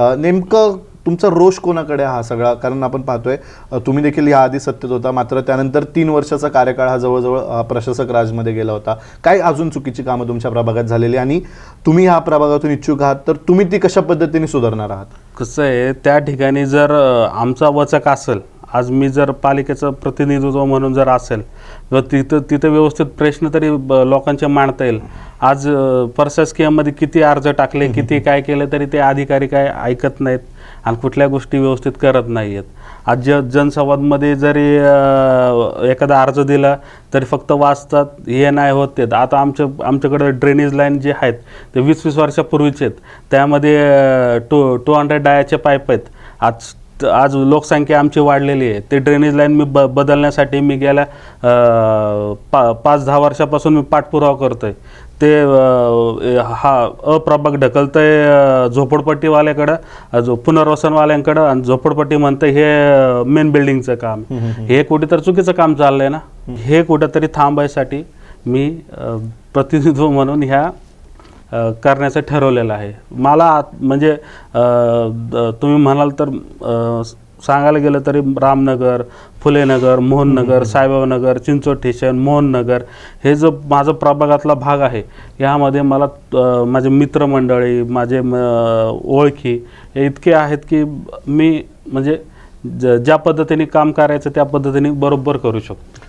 नेमकं तुमचा रोष कोणाकडे हा सगळा? कारण आपण पाहतोय तुम्ही देखील या आधी सत्तेत होता मात्र त्यानंतर तीन वर्षाचा कार्यकाळ हा जवळजवळ प्रशासक राजमध्ये गेला होता. काय अजून चुकीची कामं तुमच्या प्रभागात झालेली आणि तुम्ही ह्या प्रभागातून इच्छुक आहात तर तुम्ही ती कशा पद्धतीने सुधारणार आहात? कसं आहे त्या ठिकाणी जर आमचा वचक असेल आज मी जर पालिकेचं प्रतिनिधित्व म्हणून जर असेल तर तिथं तिथं व्यवस्थित प्रश्न तरी ब- लोकांचे मांडता येईल. आज प्रशासकीयमध्ये किती अर्ज टाकले किती काय केलं तरी ते अधिकारी काय ऐकत नाहीत आणि कुठल्या गोष्टी व्यवस्थित करत नाही आहेत आज ज जनसंवादमध्ये जरी एखादा अर्ज दिला तरी फक्त वाचतात हे नाही होत ते. आता आमच्या आमच्याकडे ड्रेनेज लाईन जे आहेत ते वीस वीस वर्षापूर्वीचे आहेत. त्यामध्ये टू टू हंड्रेड डायाचे पाईप आहेत. आज आज लोकसंख्या आमची वाढलेली आहे. ते ड्रेनेज लाईन मी ब बदलण्यासाठी मी गेल्या पा पाच दहा वर्षापासून मी पाठपुरावा करतोय. ते अ, हा अप्रभाग ढकलतंय अ, झोपडपट्टीवाल्याकडं जो पुनर्वसनवाल्यांकडं आणि झोपडपट्टी म्हणतं हे मेन बिल्डिंगचं काम हे कुठेतरी चुकीचं काम चाललंय ना? हे कुठेतरी थांबायसाठी मी प्रतिनिधित्व म्हणून ह्या करण्याचं ठरवलेलं आहे. मला म्हणजे तुम्ही म्हणाल तर सांगायला गेलं तरी रामनगर फुलेनगर मोहननगर साईबाबानगर चिंचोड स्टेशन मोहननगर हे जो माझा प्रभागातला भाग आहे यामध्ये मला माझे मित्रमंडळी माझे म, ओळखी हे इतके आहेत की मी म्हणजे ज ज्या पद्धतीने काम करायचं त्या पद्धतीने बरोबर करू शकतो.